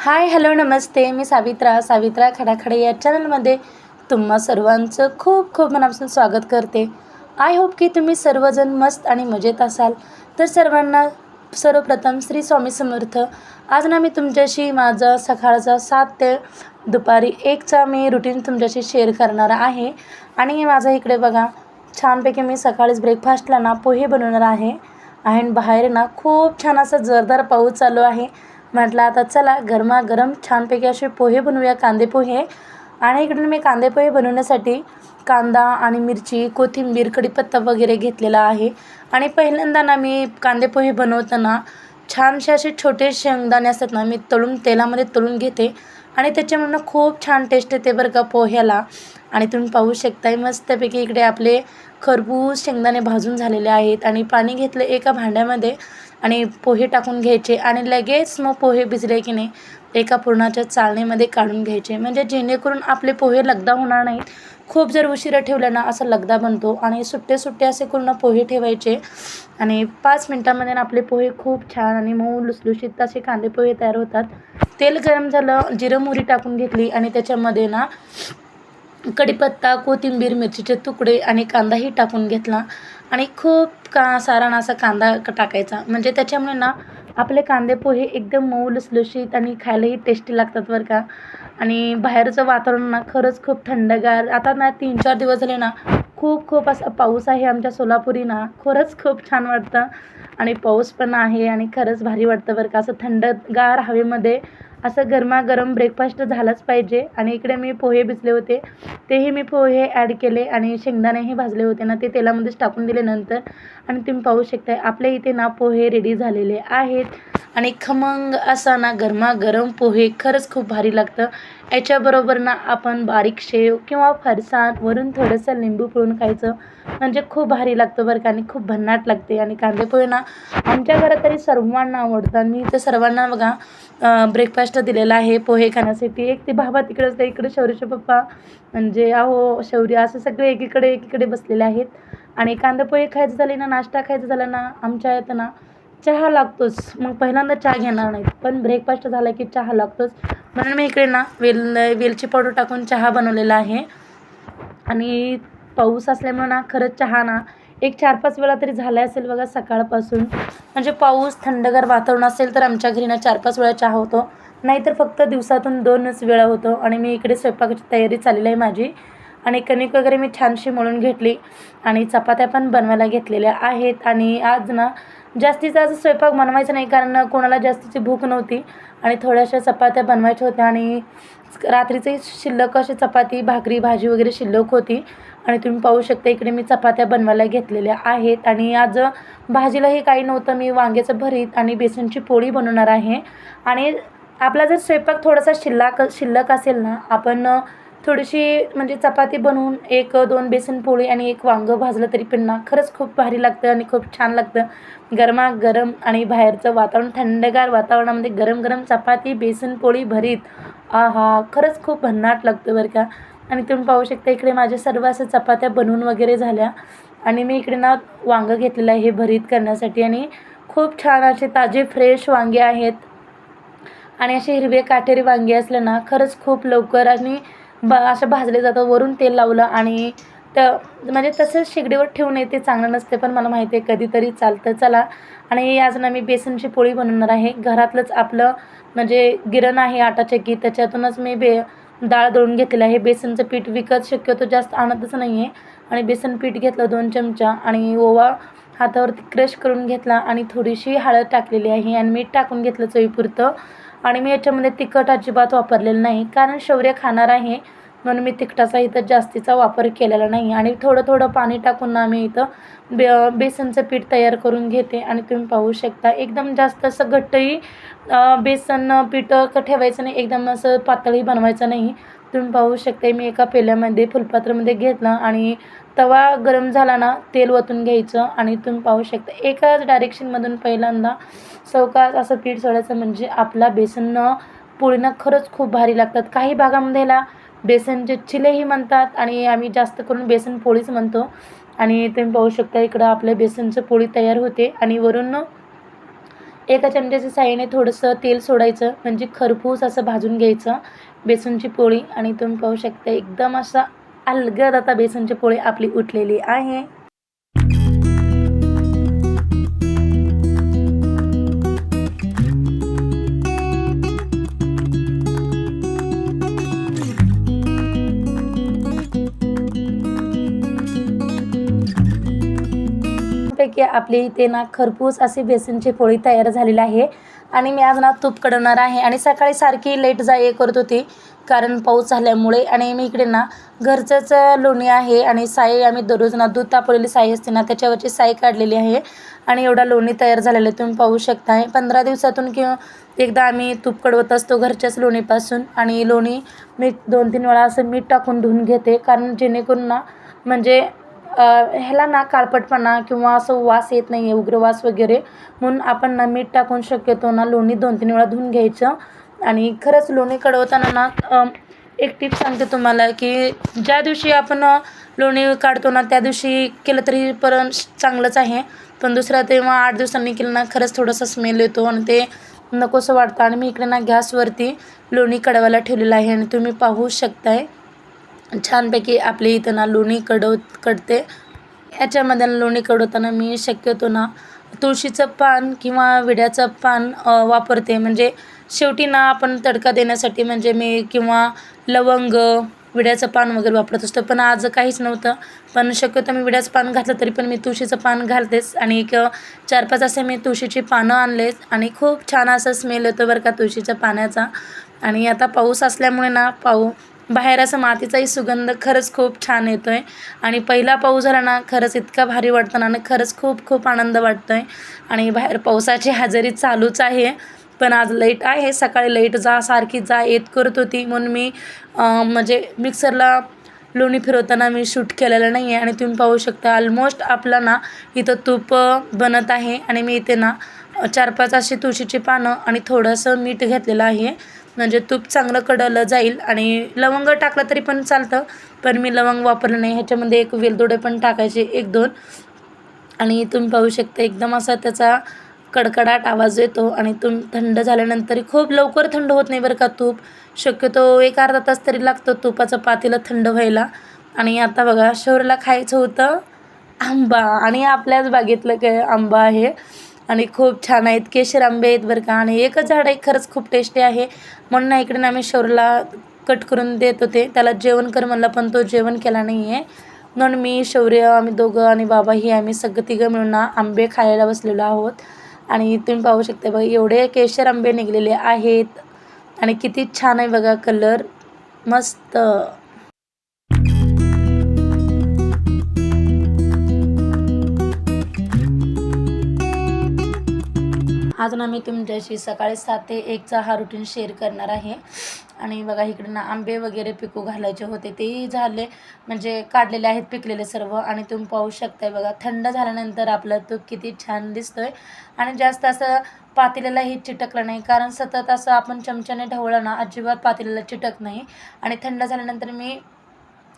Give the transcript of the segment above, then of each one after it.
Hi hello नमस्ते. मी सावित्रा. सावित्रा खडाखडे या चॅनलमध्ये तुम्हा सर्वांचं खूप खूप मनापासून स्वागत करते. आय होप की तुम्ही सर्वजण मस्त आणि मजेत असाल. तर सर्वांना सर्वप्रथम श्री स्वामी समर्थ. आज ना मी तुमच्याशी माझा सकाळचा सात ते दुपारी एकचा मी रुटीन तुमच्याशी शेअर करणार आहे. आणि माझा इकडे बघा छानपैकी मी सकाळीच ब्रेकफास्टला ना पोहे बनवणार आहे. आणि बाहेर ना खूप छान असा जोरदार पाऊस चालू आहे. म्हटलं आता चला गरमागरम छानपैकी असे पोहे बनवूया कांदे पोहे आणि इकडून मी कांदे पोहे बनवण्यासाठी कांदा आणि मिरची कोथिंबीर कढीपत्ता वगैरे घेतलेला आहे. आणि पहिल्यांदा ना मी कांदे पोहे बनवताना छानसे असे छोटे शेंगदाणे असतात ना मी तळून तेलामध्ये तळून घेते. आणि त्याच्यामुळं खूप छान टेस्ट येते बरं का पोह्याला. आणि तुम्ही पाहू शकताय मस्तपैकी इकडे आपले खरबूज शेंगदाणे भाजून झालेले आहेत. आणि पाणी घेतलं एका भांड्यामध्ये. आणि पोहे टाकून घ्यायचे आणि लगेच मग पोहे भिजले की नाही एका पूर्णाच्या चाळणीमध्ये काढून घ्यायचे. म्हणजे जेणेकरून आपले पोहे लगदा होणार नाहीत. खूप जर उशिरा ठेवलं ना असं लगदा बनतो आणि सुट्टे सुट्टे असे करून पोहे ठेवायचे. आणि पाच मिनटामध्ये ना आपले पोहे खूप छान आणि मऊ लुसलुशीत असे कांदे पोहे तयार होतात. तेल गरम झालं जिरं मोहरी टाकून घेतली आणि त्याच्यामध्ये ना कढीपत्ता कोथिंबीर मिरचीचे तुकडे आणि कांदाही टाकून घेतला. आणि खूप का सारा ना असा कांदा टाकायचा. म्हणजे त्याच्यामुळे ना आपले कांदे पोहे एकदम मऊ लुसलुशीत आणि खायलाही टेस्टी लागतात बरं का. आणि बाहेरचं वातावरण ना खरंच खूप थंडगार. आता ना तीन चार दिवस झाले ना खूप खूप असा पाऊस आहे आमच्या सोलापुरी ना. खरंच खूप छान वाटतं. आणि पाऊस पण आहे आणि खरंच भारी वाटतं बरं का. असं थंडगार हवेमध्ये असं गरमागरम ब्रेकफास्ट झालाच पाहिजे. आणि इकडे मी पोहे भिजले होते. तेही मी पोहे ॲड केले आणि शेंगदाणेही भाजले होते. ना ते तेलामध्येच टाकून दिले नंतर. आणि तुम्ही पाहू शकताय आपल्या इथे ना पोहे रेडी झालेले आहेत. आणि खमंग असा ना गरमागरम पोहे खरंच खूप भारी लागतं. याच्याबरोबर ना आपण बारीक शेव किंवा फरसाण वरून थोडंसं लिंबू पिळून खायचं म्हणजे खूप भारी लागतं बरं का. आणि खूप भन्नाट लागते. आणि कांदे पोहे ना आमच्या घरात तरी सर्वांना आवडतं आणि मी तर सर्वांना बघा ब्रेकफास्ट दिलेला आहे. पोहे खाण्यासाठी. एक ते बाबा तिकडंच ते इकडे शौर्यचे पप्पा. म्हणजे अहो शौर्य असं सगळे एकीकडे एकीकडे बसलेले आहेत. आणि कांदा पोहे खायचं झाले ना नाश्ता खायचा झाला ना आमच्या इथं ना चहा लागतोच. मग पहिल्यांदा चहा घेणार नाहीत. पण ब्रेकफास्ट झाला की चहा लागतोच. म्हणून मी इकडे ना वेल वेलची पावडर टाकून चहा बनवलेला आहे. आणि पाऊस असल्यामुळे ना खरंच चहा ना एक चार पाच वेळा तरी झाला असेल बघा सकाळपासून. म्हणजे पाऊस थंडगार वातावरण असेल तर आमच्या घरी ना चार पाच वेळा चहा होतो. नाहीतर फक्त दिवसातून दोनच वेळा होतो आणि मी इकडे स्वयंपाकाची तयारी चाललेली आहे माझी. आणि कणिक वगैरे मी छानशी मळून घेतली आणि चपात्या पण बनवायला घेतलेल्या आहेत. आणि आज ना जास्तीचा आज स्वयंपाक बनवायचा नाही कारण कोणाला जास्तीची भूक नव्हती आणि थोड्याशा चपात्या बनवायच्या होत्या आणि रात्रीचे शिल्लक अशी चपाती भाकरी भाजी वगैरे शिल्लक होती. आणि तुम्ही पाहू शकता इकडे मी चपात्या बनवायला घेतलेल्या आहेत. आणि आज भाजीलाही काही नव्हतं. मी वांग्याचं भरीत आणि बेसनची पोळी बनवणार आहे. आणि आपला जर स्वयंपाक थोडासा शिल्लक शिल्लक असेल ना आपण थोडीशी म्हणजे चपाती बनवून एक दोन बेसन पोळी आणि एक वांगं भाजलं तरी पण ना खरंच खूप भारी लागतं आणि खूप छान लागतं. गरमागरम आणि बाहेरचं वातावरण थंडगार वातावरणामध्ये गरम गरम चपाती बेसन पोळी भरीत. आहा खरंच खूप भन्नाट लागतं बरं का. आणि तुम्ही पाहू शकता इकडे माझ्या सर्व असं चपात्या बनवून वगैरे झाल्या. आणि मी इकडे ना वांगं घेतलेलं आहे हे भरीत करण्यासाठी. आणि खूप छान असे ताजे फ्रेश वांगे आहेत. आणि असे हिरवे काटेरी वांगे असले ना खरंच खूप लवकर आणि ब असं भाजले जातं वरून तेल लावलं आणि त म्हणजे तसंच शेगडीवर ठेवून येते चांगलं नसते पण मला माहिती आहे कधीतरी चालतं. चला. आणि आज ना मी बेसनची पोळी बनवणार आहे. घरातलंच आपलं म्हणजे गिरण आहे आटा चक्की त्याच्यातूनच मी बे डाळ दळून घेतलेलं आहे. बेसनचं पीठ विकत शक्यतो जास्त आणतच नाही आहे आणि बेसन पीठ घेतलं दोन चमचा. आणि ओवा हातावरती क्रश करून घेतला आणि थोडीशी हळद टाकलेली आहे. आणि मीठ टाकून घेतलं चवीपुरतं. आणि मी याच्यामध्ये तिखट अजिबात वापरलेलं नाही. कारण शौर्य खाणार आहे. म्हणून मी तिखटाचा इथं जास्तीचा वापर केलेला नाही. आणि थोडं थोडं पाणी टाकून आम्ही इथं बे बेसनचं पीठ तयार करून घेते. आणि तुम्ही पाहू शकता एकदम जास्त असं घट्टही बेसन पीठ ठेवायचं नाही. एकदम असं पातळी बनवायचं नाही. तुम्ही पाहू शकता मी एका पेल्यामध्ये फुलपात्रामध्ये घेतलं आणि तवा गरम झाला ना तेल ओतून घ्यायचं. आणि तुम्ही पाहू शकता एकाच डायरेक्शनमधून पहिल्यांदा चौकात असं पीठ सोडायचं म्हणजे आपला बेसन पोळीनं खरंच खूप भारी लागतात. काही भागामध्ये ह्याला बेसनचे चिलेही म्हणतात आणि आम्ही जास्त करून बेसन पोळीच म्हणतो. आणि तुम्ही पाहू शकता इकडं आपलं बेसनचं पोळी तयार होते. आणि वरून एका चमच्याच्या साहाय्याने थोडंसं तेल सोडायचं म्हणजे खरपूस असं भाजून घ्यायचं बेसनची पोळी. आणि तुम्ही पाहू शकता एकदम असा अलगद आता बेसनची पोळी आपली उठलेली आहे. पैकी आपली इथे ना खरपूस अशी बेसनची पोळी तयार झालेली आहे. आणि मी आज ना तूप कडवणार आहे. आणि सकाळी सारखी लेट जा ये करत होती कारण पाऊस झाल्यामुळे. आणि मी इकडे ना घरचंच लोणी आहे आणि साई आम्ही दररोज ना दूध तापवलेली साई असते ना त्याच्यावरची साई काढलेली आहे. आणि एवढा लोणी तयार झालेला आहे तुम्ही पाहू शकता. आहे पंधरा दिवसातून किंवा एकदा आम्ही तूप कडवत असतो घरच्याच लोणीपासून. आणि लोणी मी दोन तीन वेळा असं मीठ टाकून धुवून घेते कारण जेणेकरून ना म्हणजे ह्याला ना काळपटपणा किंवा असं वास येत नाही आहे उग्र वास वगैरे. म्हणून आपण ना मीठ टाकून शक्यतो ना लोणी दोन तीन वेळा धुवून घ्यायचं. आणि खरंच लोणी कडवताना ना एक टिप सांगते तुम्हाला की ज्या दिवशी आपण लोणी काढतो ना त्या दिवशी केलं तरी पण चांगलंच आहे. पण दुसऱ्या तेव्हा आठ दिवसांनी केलं ना खरंच थोडंसं स्मेल येतो आणि ते नकोसं वाटतं. आणि मी इकडे ना गॅसवरती लोणी कडवायला ठेवलेलं आहे आणि तुम्ही पाहू शकताय. छानपैकी आपली इथं ना लोणी कडव कडते. ह्याच्यामध्ये लोणी कडवताना मी शक्यतो ना तुळशीचं पान किंवा विड्याचं पान वापरते. म्हणजे शेवटी ना आपण तडका देण्यासाठी म्हणजे मी किंवा लवंग विड्याचं पान वगैरे वापरत असतो. पण आज काहीच नव्हतं. पण शक्यतो मी विड्याचं पान घातलं तरी पण मी तुळशीचं पान घालतेच. आणि एक चार पाच असे मी तुळशीची पानं आणलेच आणि खूप छान असं स्मेल येतो बरं का तुळशीच्या पाण्याचा. आणि आता पाऊस असल्यामुळे ना पाऊ बाहेर असं मातीचाही सुगंध खरंच खूप छान येतो आहे आणि पहिला पाऊस झाला ना खरंच इतका भारी वाटतं ना आणि खरंच खूप खूप आनंद वाटतो आहे आणि बाहेर पावसाची हजेरी चालूच आहे. पण आज लाइट आहे सकाळी लाइट जा सारखी जा येत करत होती. म्हणून मी म्हणजे मिक्सरला लोणी फिरवताना मी शूट केलेलं नाही आहे आणि तुम्ही पाहू शकता ऑलमोस्ट आपला ना इथं तूप बनत आहे. आणि मी इथे ना चार पाच अशी तुळशीची पानं आणि थोडंसं मीठ घेतलेलं आहे. म्हणजे तूप चांगलं कडलं जाईल आणि लवंग टाकलं तरी पण चालतं पण मी लवंग वापरलं नाही. ह्याच्यामध्ये एक वेलदोडे पण टाकायचे एक दोन. आणि तुम्ही पाहू शकता एकदम असा त्याचा कडकडाट आवाज येतो आणि तुम थंड झाल्यानंतर खूप लवकर थंड होत नाही बरं का तूप. शक्यतो एक अर्धा तास तरी लागतो तुपाचं पातेलं थंड व्हायला. आणि आता बघा शहराला खायचं होतं आंबा. आणि आपल्याच बागेतलं काय आंबा आहे. आणि खूप छान आहेत. केशर आंबे आहेत बरं का. आणि एकच झाड आहे खरंच खूप टेस्टी आहे. म्हणून इकडे आम्ही शौर्यला कट करून देत होते. त्याला जेवण कर म्हणलं पण तो जेवण केला नाही आहे म्हणून मी शौर्य आम्ही दोघं आणि बाबा ही आम्ही सगळं तिघं मिळून आंबे खायला बसलेलो आहोत. आणि तुम्ही पाहू शकता बघा एवढे केशर आंबे निघलेले आहेत. आणि किती छान आहे बघा कलर मस्त. आज ना मी तुमच्याशी सकाळी सात ते एकचा हा रुटीन शेअर करणार आहे. आणि बघा इकडे ना आंबे वगैरे पिकू घालायचे होते. तेही झाले म्हणजे काढलेले आहेत पिकलेले सर्व. आणि तुम्ही पाहू शकताय बघा थंड झाल्यानंतर आपलं तूप किती छान दिसतोय. आणि जास्त असं पातेलेलाही चिटकलं नाही. कारण सतत असं आपण चमच्याने ढवळलं ना अजिबात पातेल्याला चिटक नाही. आणि थंड झाल्यानंतर मी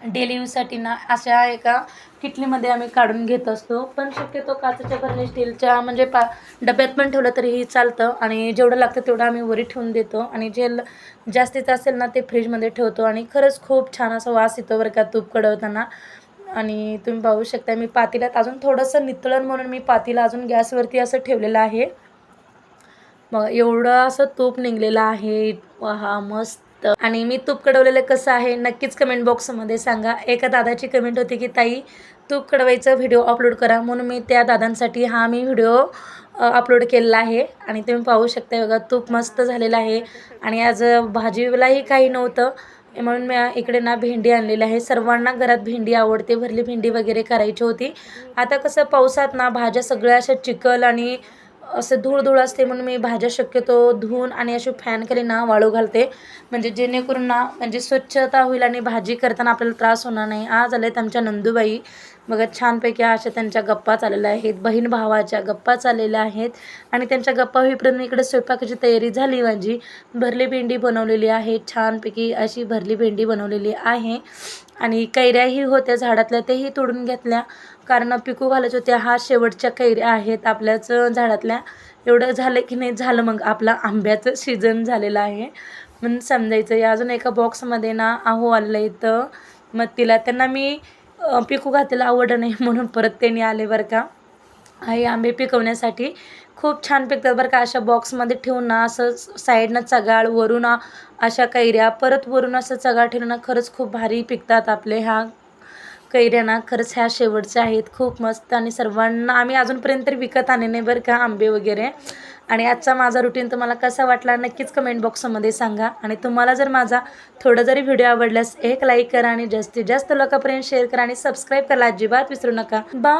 डेली यूजसाठी ना अशा एका किटलीमध्ये आम्ही काढून घेत असतो. पण शक्यतो काचेच्या भरणी स्टीलच्या म्हणजे पा डब्यात पण ठेवलं तरीही चालतं आणि जेवढं लागतं तेवढं आम्ही वरी ठेवून देतो. आणि जे जास्तीत असेल ना ते फ्रीजमध्ये ठेवतो. आणि खरंच खूप छान असा वास येतो बरं का तूप कडवताना. आणि तुम्ही पाहू शकता मी पातीलात अजून थोडंसं नितळण म्हणून मी पातीला अजून गॅसवरती असं ठेवलेलं आहे. मग एवढं असं तूप निघलेलं आहे. हा मस्त आणि मी तूप कडवलेलं कसं आहे नक्कीच कमेंट बॉक्समध्ये सांगा. एका दादाची कमेंट होती की ताई तूप कडवायचं व्हिडिओ अपलोड करा. म्हणून मी त्या दादांसाठी हा मी व्हिडिओ अपलोड केलेला आहे. आणि तुम्ही पाहू शकता बघा तूप मस्त झालेलं आहे. आणि आज भाजीलाही काही नव्हतं. म्हणून मी इकडे ना भेंडी आणलेली आहे. सर्वांना घरात भेंडी आवडते. भरली भेंडी वगैरे करायची होती. आता कसं पावसात ना भाज्या सगळ्या अशा चिकल आणि असं धूळ धूळ असते म्हणून मी भाज्या शक्यतो धुवून आणि अशी फॅनखाली ना वाळू घालते. म्हणजे जेणेकरून ना म्हणजे स्वच्छता होईल आणि भाजी करताना आपल्याला त्रास होणार नाही. आज आले आमच्या नंदूबाई. बघा छानपैकी अशा त्यांच्या गप्पा चाललेल्या आहेत. बहीण भावाच्या गप्पा चाललेल्या आहेत. आणि त्यांच्या गप्पा होईपर्यंत इकडे स्वयंपाकाची तयारी झाली माझी. भरली भेंडी बनवलेली आहे. छानपैकी अशी भरली भेंडी बनवलेली आहे. आणि कैऱ्याही होत्या झाडातल्या तेही तोडून घेतल्या. कारण पिकू घालायच्या होत्या हा शेवटच्या कैऱ्या आहेत आपल्याच झाडातल्या. एवढं झालं की नाही झालं मग आपला आंब्याचं सीझन झालेलं आहे. म्हणून समजायचं या अजून एका बॉक्समध्ये ना आहो आलं इथं मग तिला त्यांना मी पिकू घातलेलं आवड नाही म्हणून परत त्यांनी आले बरं का. आई आंबे पिकवण्यासाठी खूप छान पिकतात बरं का. अशा बॉक्समध्ये ठेवून ना असं साईडनं चगाळ वरून आ- अशा कैऱ्या परत वरून असं चगाळ ठेवून ना खरंच खूप भारी पिकतात आपले ह्या कैऱ्या ना. खरंच ह्या शेवटच्या आहेत खूप मस्त. आणि सर्वांना आम्ही अजूनपर्यंत तरी विकत आले नाही बरं का आंबे वगैरे. आणि आजचा माझा रुटीन तुम्हाला कसा वाटला नक्कीच कमेंट बॉक्समध्ये सांगा. आणि तुम्हाला जर माझा थोडा जरी व्हिडिओ आवडल्यास एक लाईक करा आणि जास्तीत जास्त लोकांपर्यंत शेअर करा आणि सबस्क्राईब करा अजिबात विसरू नका. बा